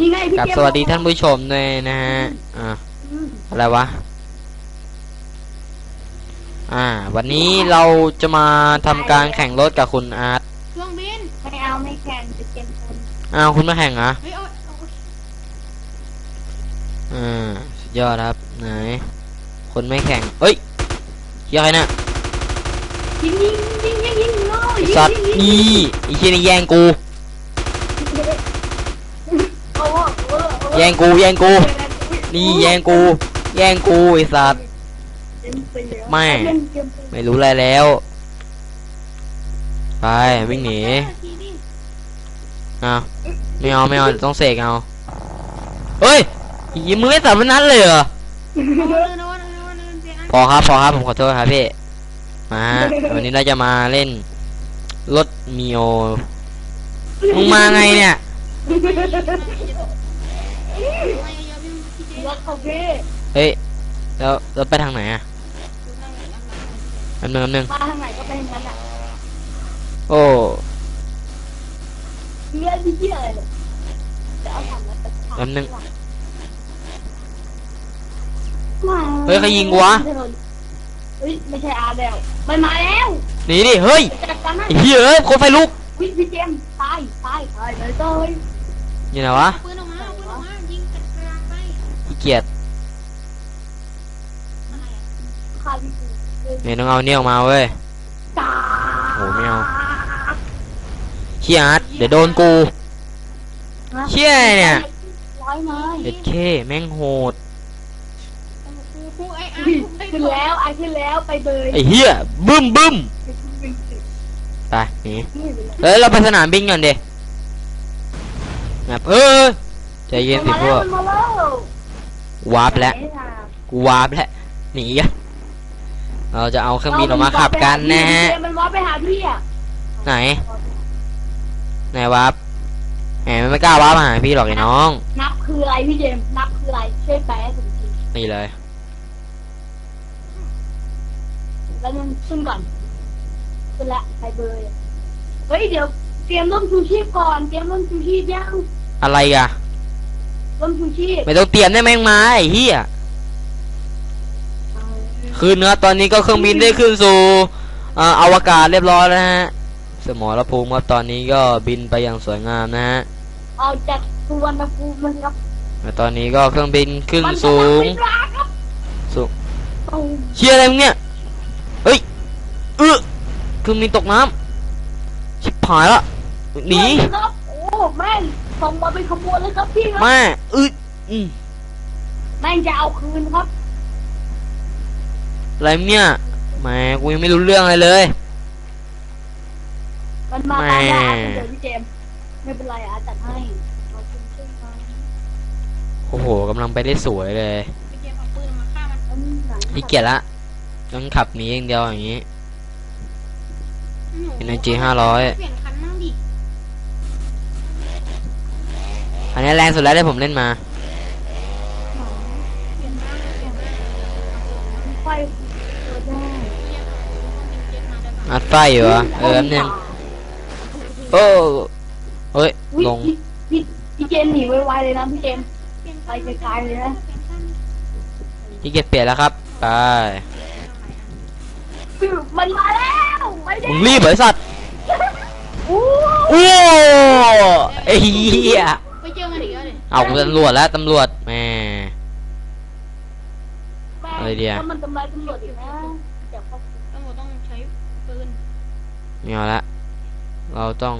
นี่ไงพี่กับเจมส์สวัสดีท่านผู้ชมด้วยนะฮะอ่าอืมอะไรวะ อ่า วันนี้เราจะมาทำการแข่งรถกับคุณอาร์ตเครื่องบินไม่เอาไม่แข่งจะเกมคนอ้าวคุณมาแข่งเหรอเฮ้ยเอาเอาอ่าสุดยอดครับไหนคนไม่แข่งเอ้ยเหี้ยังไงเนี่ยยิงยิงยิงยิงยิงโง่ยิงสัตว์ยิงยิงนี่ไอ้เชี่ยนี่แย่งกู โอ้โหโอ้โหโอ้โห แย่งกูแย่งกู นี่แย่งกู แย่งกูไอสัตว์ไม่ ไม่รู้อะไรแล้ว ไปวิ่งหนีทีนี่อ้าไม่เอาไม่เอาต้องเสกเอาเฮ้ยยิงมือไม่สับวันนั้นเลยเหรอพอครับพอครับผมขอโทษครับพี่มาวันนี้เราจะมาเล่นรถมีโอมึงมาไงเนี่ย รถเขาเพ่เฮ้ยแล้วเราไปทางไหนอะนั่งไหนนั่งไหนอันหนึ่งอันหนึ่งมาทางไหนก็เป็นอย่างนั้นอะโอ้เงี้ยที่เหี้ยอะไรเนี่ยจะเอาถังมาตัดขาอันหนึ่งมาเฮ้ยใครยิงกูวะเฮ้ยไม่ใช่อาร์แล้วมันมาแล้วหนีดิเฮ้ยจัดการมันไอ้เหี้ยเอ้ยคนไฟลุกพี่พี่เจมส์ตายตายตายเลยเต้ยอยู่ไหนวะเอาปืน เกียจอะไรอะฆ่าพี่กูเนี่ยต้องเอาเนี่ยออกมาเว้ยจ้าโอ้ไม่เอาเชี่ยอาร์ตเดี๋ยวโดนกูเชี่ยเนี่ยร้อยไม้เด็ดเคแม่งโหดกูกูไอ้อาร์ตไอ้ขึ้นแล้วไอ้ขึ้นแล้วไปเบยไอ้เหี้ยบึ้มบึ้มไปหนีเฮ้ยเราไปสนามบินก่อนดิแบบเออใจเย็นสิพวกมันมาแล้ ววาร์ปแล้วกูวาร์ปแล้วหนีกันเราจะเอาเครื่องบินออกมาขับกันนะฮะมันวาร์ปไปหาพี่อะไหนไหนวาร์ปแหมมันไม่กล้าวาร์ปมาหาพี่หรอกไอ้น้อง นับคืออะไรพี่เจมส์นับคืออะไรช่วยแปลให้ผมทีนี่เลย แล้วนึงขึ้นก่อนขึ้นละไปเบยอะเฮ้ยเดี๋ยวเตรียมร่มชูชีพก่อนเตรียมร่มชูชีพยังอะไรอะ ร่มชูชีพไม่ต้องเตรียมได้แม่งมาไอ้เหี้ยคืนนะครับตอนนี้ก็เครื่องบินได้ขึ้นสู่เอ่ออวกาศเรียบร้อยแล้วฮะ สมรภูมิครับตอนนี้ก็บินไปอย่างสวยงามนะฮะเอาจากสุวรรณภูมิมันครับและตอนนี้ก็เครื่องบินขึ้นมันสูงกำลับินมาครับสูงเอาเชี่ยอะไรมึงเนี่ยเฮ้ยเออเครื่องบินตกน้ำชิบหายละหนีครับโอ้แม่ง ส่งมาเป็นขบวนเลยครับพี่ครับแม่อึดอืมแม่งจะเอาคืนครับ อะไรมึงเนี่ยแหม่กูยังไม่รู้เรื่องอะไรเลย มันมาแม่ตามได้อาจจะเจอพี่เจมส์ไม่เป็นไรอาจัดให้ขอบคุณเช่นกันโอ้โหกำลังไปได้สวยเลยพี่เจมส์เอาปืนออกมาฆ่ามันอันนี้ไหนพี่เกียจละต้องขับหนีอย่างเดียวอย่างนี้หนู Energy 500เปลี่ยนคันมั่งดิ อันนี้แรงสุดแล้วที่ผมเล่นมาเปลี่ยนมั่งเปลี่ยนมั่งไฟเปิดได้เจ็ตมาได้ปะอัดไฟอยู่เหรอเออแป๊บนึงโอ้เฮ้ยอุ๊ยลง พี่พี่พี่เจมส์หนีไวๆเลยนะพี่เจมส์เปลี่ยนไปไกลๆเลยนะเปลี่ยนคันพี่เกียจเปลี่ยนแล้วครับ ไป มันมาแล้วไปเด็มึงรีบเหรอไอ้สัตว์ อู้ โอ้ไอ้เหี้ยไป เจอมันอีกแล้วดิเอากูตำรวจแล้วตำรวจแหม่แม่อะไรเดียวถ้ามันทำลายตำรวจอีกนะเดี๋ยวเขาตำรวจต้องใช้ปืนไม่เอาละเราต้อง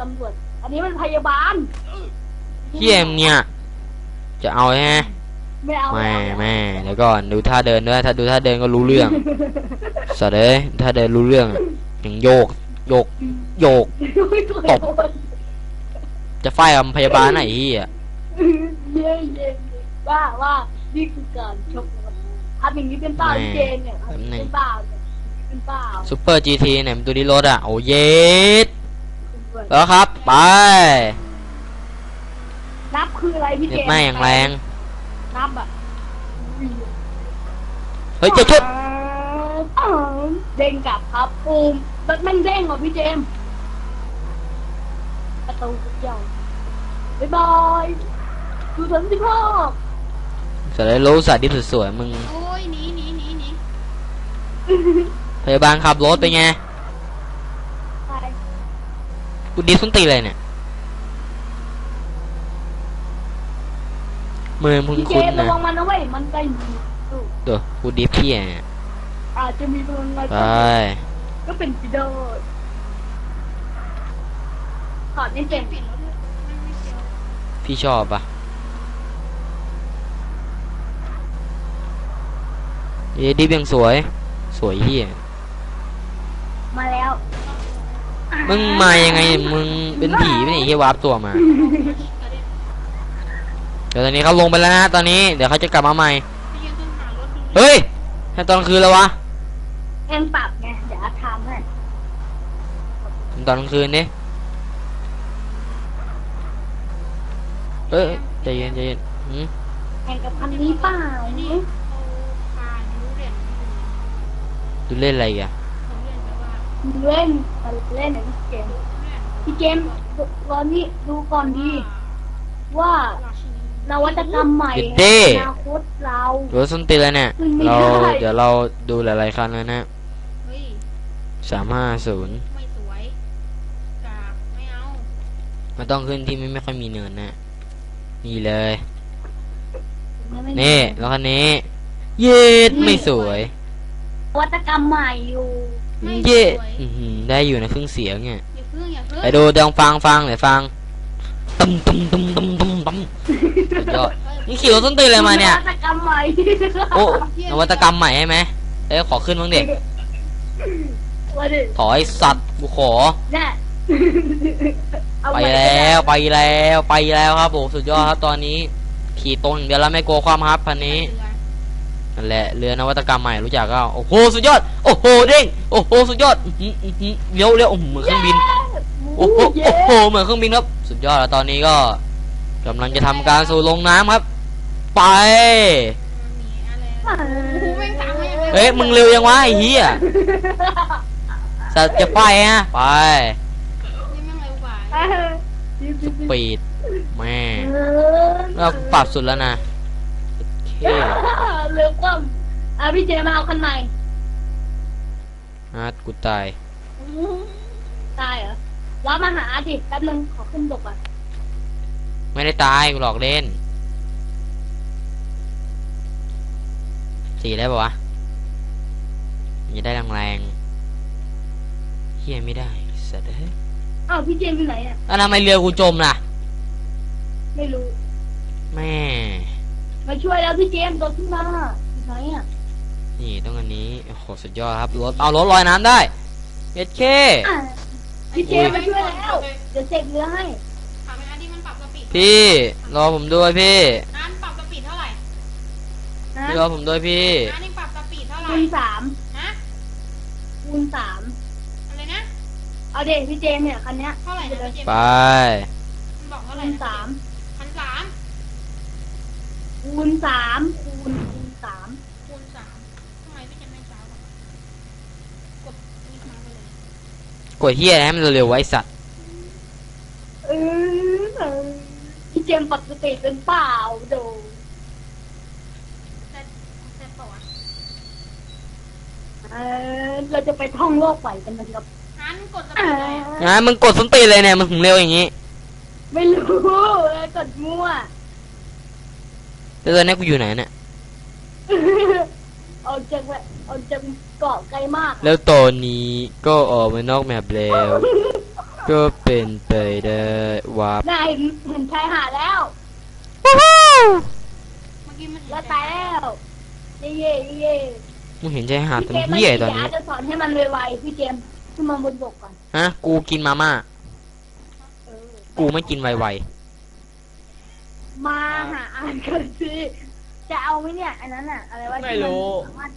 ตำรวจ อันนี้มันพยาบาลเฮียมงเนี่ย จะเอาใช่ไหมไม่เอาแม่เอาแม่เดี๋ยวก่อนดูท่าเดินด้วยถ้าดูท่าเดินก็รู้เรื่องสัตว์เอ้ยถ้าเดินรู้เรื่องอะอย่างโยก โยก โยกตบ จะไฟกับพยาบาลไหนเฮียเย่เย่เย่ว่าว่านี่คือการชกนะครับทำอย่างนี้เป็นเปล่าพี่เจนเนี่ยทำอย่างนี้เป็นเปล่าเนี่ยเป็นเปล่าซูเปอร์จีทีเนี่ยมันตัวนี้รถอะโอ้เย็ดแล้วครับ ไป นับคืออะไรพี่เน็เจตนแม่อย่างแรง นับอะเฮ้ยจะชดอ้าวเด้งกลับครับปูมรถแม่งเด้งเหรอพี่เจมส์ ประตูทุกอย่างบ๊ายบายดูถึงสิบห้าสไลด์รู้สัตว์ดิบสวยๆมึง โอ้ยหนีหนีหนีหนีพยาบาลขับรถไปนไงไปกูดิฟส้นตีนเลยเนี่ยมือมึงพี่เจคุ้นมระนะวังมันนะเว้ยมันใกล้มีลูกเดี๋ยวกูดิฟพี่เนี่ยอาจจะมีพลังงานไปก็เป็นไปได้ ถอดไม่เป็นปิดรถเลยมันไม่เกี่ยวพี่ชอบปะเย้ดิฟยังสวย สวยเฮียมาแล้ว มึงมายังไง มึงเป็นผีไม่ใช่เฮียวาร์ปตัวมากระเด็นเดี๋ยวตอนนี้เขาลงไปแล้วนะ ตอนนี้ เดี๋ยวเขาจะกลับมาใหม่ไปยืนต้นหารถดูเฮ้ยแค่ตอนกลางคืนแล้ววะเองปรับไง เดี๋ยวทำให้ตอนกลางคืนนี่ เอ้ยใจเย็นใจเย็นหืมแข่งกับคันนี้เปล่านี่เขาพาดูเหรียญดูดูเล่นอะไรอีกอะเขาเรียนแบบว่าเล่นมาเล่นในพี่เกมเหรียญพี่เกมตอนนี้ดูก่อนดีว่าราชินีนวัตกรรมใหม่เด็ดเด้อนาคตเราดูส้นตีนแล้วเนี่ยมันไม่เราได้เดี๋ยวเราดูหลายๆคันแล้วนะเฮ้ยสามห้าศูนย์ไม่สวยกากไม่เอามันต้องขึ้นที่ไม่ไม่ค่อยมีเนินนะ นี่เลยไม่นี่แล้วคันนี้ เย็ดไม่สวยนวัตกรรมใหม่อยู่ไม่สเย็วดยอื้อหือได้อยู่ในครึ่งเสียงเนี่ยอย่าพึ่งอย่าพึ่งไปดูเดี๋ยวฟังฟังเดี๋ยวฟังตุ้มตุ้มตุ้มตุ้มตุ้มตุ้มสุดยอดนี่ขี่รถส้นตีนอะไรมาเนี่ยนวัตกรรมใหม่โอ้นวัตกรรมใหม่ใช่ไหมเอ้ยขอขึ้นบ้างเด็กว่าดิขอไอสัตว์กูขอเนี่ยเอา ไปว้แล้วไปแล้วไปแล้วครับผมสุดยอดครับตอนนี้ ขี่ตรงอย่างเดียวแล้วไม่กลัวความครับพันนี้เรือนั่นแหละเรือนวัตกรรมใหม่รู้จักก็โอ้โหสุดยอดโอ้โหเด้งโอ้โหสุดยอดอื้อหืออื้อหือเลี้ยวเลี้ยวโอ้โหเหมือนเครื่องบินโอ้โหเย้โอ้โหเหมือนเครื่องบินครับสุดยอดแล้วตอนนี้ก็กำลังจะทำการสู่ลงน้ำครับ ไปมีอะไรโอ้โหแม่งตามมาอย่างเฮ้ยมึงเร็วยังวะไอ้เหี้ยสัตว์จะไปฮะไป สปีดแม่เออเราปรับสุดแล้วนะโอเคเร็วกว่าอะพี่เจมาเอาคันใหม่อาร์ตกูตาย ตายเหรอรับมาหาดิแป๊บนึงขอขึ้นบกก่อนไม่ได้ตายกูหลอกเล่นสีได้ปะวะมันจะได้แรงๆเฮียไม่ได้สัตว์เอ้ย อ้าวพี่เจมอยู่ไหนอะแล้วทำไมเรือกูจมล่ะ ไม่รู้ แม่ มาช่วยแล้วพี่เจมส์ตัวขึ้นมาอยู่ไหนอะนี่ต้องอันนี้ โอ้โห สุดยอดครับ รถ เอารถลอยน้ำได้เย็ดเค อะพี่เจมส์มาช่วยแล้วเดี๋ยวเสกเรือให้ ถามไปนะที่มันปรับสปีดพี่ รอผมด้วยพี่นั้นปรับสปีดเท่าไหร่นะพี่รอผมด้วยพี่นั้นนี่ปรับสปีดเท่าไหร่คูณสามฮะคูณสามอะไรนะ เอาเด็กพี่เจมส์เนี่ยคันเนี้ยเท่าไหร่นะพี่เจมส์ไป มันบอกเท่าไหร่คูณนะสามพันสามคูณสามคูณคูณสามคูณสามทำไมพี่เจมส์ไม่ช้ากว่ากดนี่มาไปเลยกดเฮียนะให้มันเร็วๆไว้สัตว์ เออเออพี่เจมส์ปกติเป็นเปล่าโดเซ็ตเซ็ตต่อวะเออเราจะไปท่องโลกใหม่กันนะครับนั้นกดสเอปีดเลยอนะมึงกดส้นตีนเลยเนี่ยมันถึงเร็วอย่างงี้ไม่รู้เลยกดมั่ว แล้วตอนนี้กูอยู่ไหนเนี่ยเอาจากแบบเอาจากเกาะไกลมากอะแล้วตอนนี้ก็ออกมานอกแมปแล้ว ก็เป็นไปได้วาร์ปน่าเห็นเห็นชายหาดแล้ว เมื่อกี้มันเห็นแล้วตายแล้วเย่เย่เย่มึงเห็นใจหาดพี่ทำเจมส์เฮียตอนนี้ อาจจะสอนให้มันไวๆพี่เจมส์ ขึ้นมาบนบกก่อน ฮะ กูกินมาม่า เออกูไม่กินไวมาหาอ่านกันสิจะเอาไหมเนี่ย อันนั้นอะอะไรวะที่นสามารถ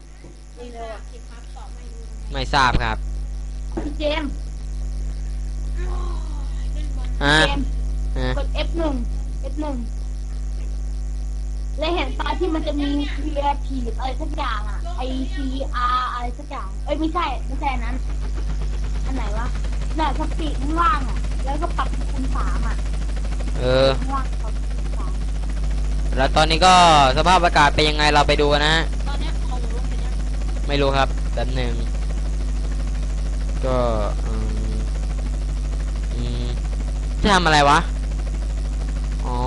นี่เลยอะคิดครับตอบไม่รู้ๆ ไม่ทราบครับ พี่เจมส์เล่นบอลอะเจมส์อะกด F หนึ่ง F หนึ่งแล้วเห็นตอนที่มันจะมี creative อะไรสักอย่างอะ I C R อะไรสักอย่าง เอ้ยไม่ใช่ไม่ใช่อันนั้น อันไหนวะน่ะสปีดข้างล่างอะแล้วก็ปรับคูณสามอะเออ ข้างล่างเขาสามแล้วตอนนี้ก็สภาพอากาศเป็นยังไงเราไปดูกันนะฮะ ตอนเนี้ยของผมลงไปยังไม่รู้ครับแป๊บหนึ่งก็อืมอืมจะทำอะไรวะ อ๋อ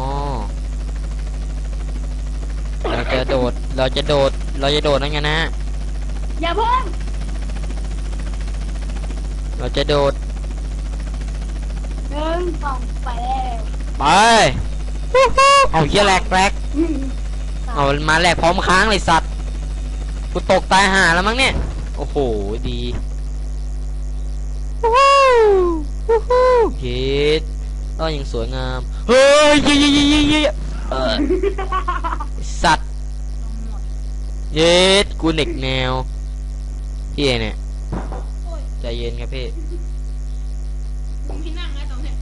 เราจะโดด เราจะโดด เราจะโดดนั่นไงนะฮะอย่าเพิ่ง เราจะโดดหนึ่งสองไปแล้วไปเอาเฮียแหลกแหลกเอามาแหลกพร้อมค้างเลยสัตว์กูตกตายห่าแล้วมั้งเนี่ยโอ้โหดีเฮ็ดก็ยังสวยงามเฮ้ยเย้เย้เย้เย้เย้เออไอ้สัตว์ลงหมดเย็ดกูเด็กแนวพี่เนี่ยโอ้ย ใจเย็นครับพี่ผมที่นั่งแล้วตอนเนี้ย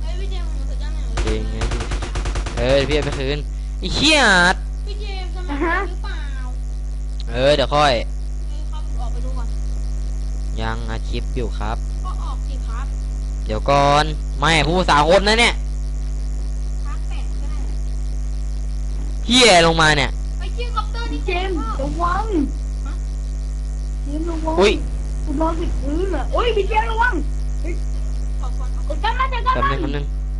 เฮ้ยพี่เจมส์มันสุดยอดเลยเก่งไงพี่เอ้ยพี่เอาไปคืนไอ้เหี้ยพี่เจมส์สมัครหรือเปล่าเออเดี๋ยวค่อยเฮ้ยครับออกไปดูก่อนยังอาชีพอยู่ครับ ก็ออกสิครับเดี๋ยวก่อนไม่ผู้ภาษาคนนะเนี่ยพักแปดก็ได้เหี้ยลงมาเนี่ยไปเชื่อคอปเตอร์นี่เจมส์ระวังเจมส์ระวังอุ้ย กูนอนติดพื้นอะโอ้ยพี่เจมส์ระวังขอบคุณขอบคุณเดี๋ยวกันนะเดี๋ยวกันแป๊บนึงแป๊บนึง